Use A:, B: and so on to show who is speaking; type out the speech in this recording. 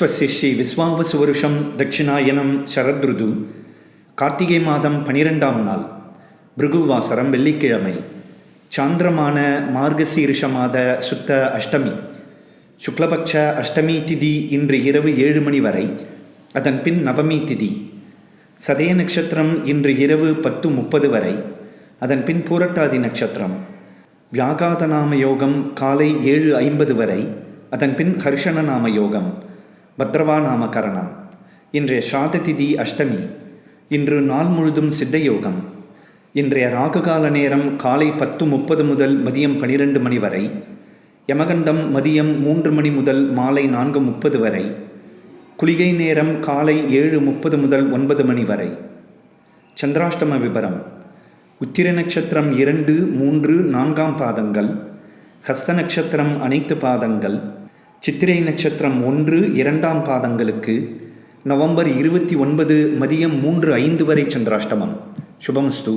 A: ஸ்வஸ்ய ஸ்ரீ விஸ்வாவசுவருஷம் தட்சிணாயனம் சரத்ருது. கார்த்திகை மாதம் பனிரெண்டாம் நாள். பிருகுவாசரம் வெள்ளிக்கிழமை. சாந்திரமான மார்கசீரிஷ மாத சுத்த அஷ்டமி. சுக்லபக்ஷ அஷ்டமி திதி இன்று இரவு ஏழு மணி வரை. அதன் பின் நவமி திதி. சதய நட்சத்திரம் இன்று இரவு பத்து முப்பது வரை. அதன் பின் பூரட்டாதி நட்சத்திரம். வியாகாத நாம யோகம் காலை ஏழு ஐம்பது வரை. அதன் பின் ஹர்ஷண நாம யோகம். பத்ரவா நாமகரணம் இன்றைய சாத திதி அஷ்டமி. இன்று நாள் முழுதும் சித்த யோகம் இன்றைய ராகுகால நேரம் காலை பத்து முப்பது முதல் மதியம் பனிரெண்டு மணி வரை. யமகண்டம் மதியம் மூன்று மணி முதல் மாலை நான்கு முப்பது வரை. குளிகை நேரம் காலை ஏழு முப்பது முதல் ஒன்பது மணி வரை. சந்திராஷ்டம விபரம். உத்திர நட்சத்திரம் இரண்டு மூன்று நான்காம் பாதங்கள். ஹஸ்த நட்சத்திரம் அனைத்து பாதங்கள். சித்திரை நட்சத்திரம் ஒன்று இரண்டாம் பாதங்களுக்கு நவம்பர் இருபத்தி ஒன்பது மதியம் மூன்று ஐந்து வரை சந்திராஷ்டமம். சுபமஸ்து